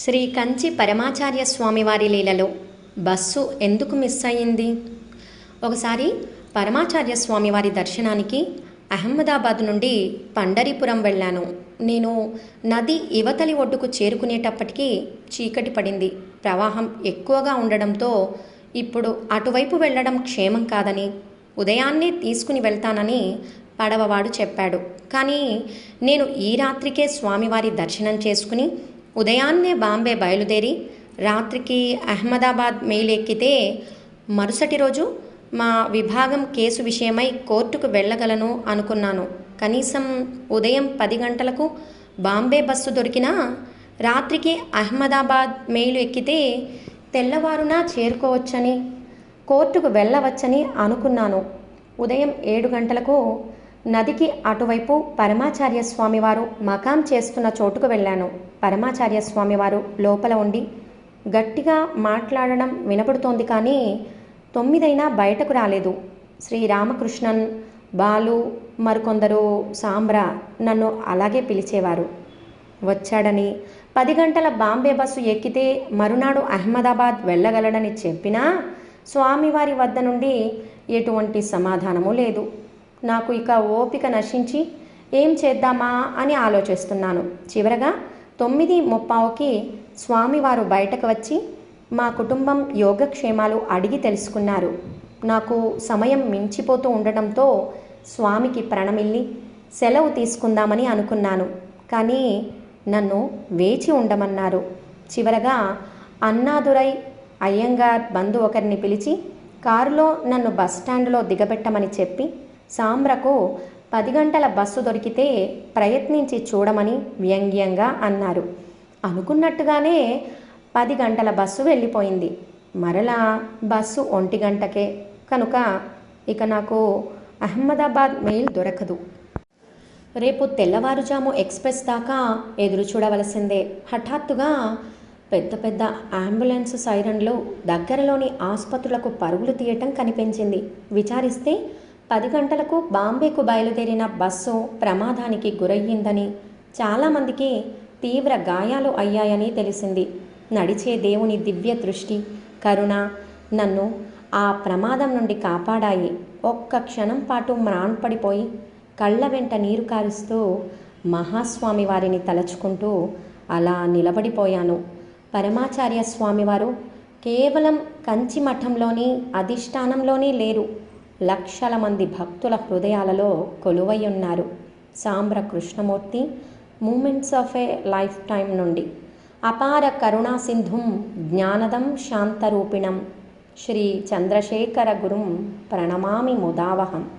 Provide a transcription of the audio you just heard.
శ్రీ కంచి పరమాచార్య స్వామివారి లీలలో బస్సు ఎందుకు మిస్ అయ్యింది? ఒకసారి పరమాచార్య స్వామివారి దర్శనానికి అహ్మదాబాద్ నుండి పండరీపురం వెళ్ళాను. నేను నది ఇవతలి ఒడ్డుకు చేరుకునేటప్పటికీ చీకటి పడింది. ప్రవాహం ఎక్కువగా ఉండడంతో ఇప్పుడు అటువైపు వెళ్ళడం క్షేమం కాదని ఉదయాన్నే తీసుకుని వెళ్తానని పడవవాడు చెప్పాడు. కానీ నేను ఈ రాత్రికే స్వామివారి దర్శనం చేసుకుని ఉదయాన్నే బాంబే బయలుదేరి రాత్రికి అహ్మదాబాద్ మెయిల్ ఎక్కితే మరుసటి రోజు మా విభాగం కేసు విషయమై కోర్టుకు వెళ్ళగలను అనుకున్నాను. కనీసం ఉదయం పది గంటలకు బాంబే బస్సు దొరికినా రాత్రికి అహ్మదాబాద్ మెయిల్ ఎక్కితే తెల్లవారున చేరుకోవచ్చని కోర్టుకు వెళ్ళవచ్చని అనుకున్నాను. ఉదయం ఏడు గంటలకు నదికి అటువైపు పరమాచార్య స్వామివారు మకాం చేస్తున్న చోటుకు వెళ్ళాను. పరమాచార్య స్వామివారు లోపల ఉండి గట్టిగా మాట్లాడడం వినపడుతోంది కానీ తొమ్మిదైనా బయటకు రాలేదు. శ్రీరామకృష్ణన్ బాలు మరికొందరు సాంబ్ర నన్ను అలాగే పిలిచేవారు. వచ్చాడని పది గంటల బాంబే బస్సు ఎక్కితే మరునాడు అహ్మదాబాద్ వెళ్ళగలడని చెప్పినా స్వామివారి వద్ద నుండి ఎటువంటి సమాధానము లేదు. నాకు ఇక ఓపిక నశించి ఏం చేద్దామా అని ఆలోచిస్తున్నాను. చివరగా తొమ్మిది ముప్పావుకి స్వామివారు బయటకు వచ్చి మా కుటుంబం యోగక్షేమాలు అడిగి తెలుసుకున్నారు. నాకు సమయం మించిపోతూ ఉండటంతో స్వామికి ప్రణమిల్లి సెలవు తీసుకుందామని అనుకున్నాను. కానీ నన్ను వేచి ఉండమన్నారు. చివరగా అన్నాదురై అయ్యంగార్ బంధు ఒకరిని పిలిచి కారులో నన్ను బస్ స్టాండ్లో దిగబెట్టమని చెప్పి సాంబ్రకు పది గంటల బస్సు దొరికితే ప్రయత్నించి చూడమని వ్యంగ్యంగా అన్నారు. అనుకున్నట్టుగానే పది గంటల బస్సు వెళ్ళిపోయింది. మరలా బస్సు ఒంటి గంటకే. కనుక ఇక నాకు అహ్మదాబాద్ మెయిల్ దొరకదు. రేపు తెల్లవారుజాము ఎక్స్ప్రెస్ దాకా ఎదురు చూడవలసిందే. హఠాత్తుగా పెద్ద పెద్ద అంబులెన్స్ సైరన్లు దగ్గరలోని ఆసుపత్రులకు పరుగులు తీయటం కనిపించింది. విచారిస్తే పది గంటలకు బాంబేకు బయలుదేరిన బస్సు ప్రమాదానికి గురయ్యిందని చాలామందికి తీవ్ర గాయాలు అయ్యాయని తెలిసింది. నడిచే దేవుని దివ్య దృష్టి కరుణ నన్ను ఆ ప్రమాదం నుండి కాపాడాయి. ఒక్క క్షణం పాటు మ్రాన్పడిపోయి కళ్ళ వెంట నీరు కారుస్తూ మహాస్వామి వారిని తలచుకుంటూ అలా నిలబడిపోయాను. పరమాచార్య స్వామివారు కేవలం కంచి మఠంలోని అధిష్టానంలోనే లేరు. లక్షల మంది భక్తుల హృదయాలలో కొలువై ఉన్నారు సాంబ్ర Krishnamurthy moments of a life time నుండి. అపార కరుణాసింధుం జ్ఞానదం శాంతరూపిణం. శ్రీ చంద్రశేఖర గురుం ప్రణమామి ముదావహం.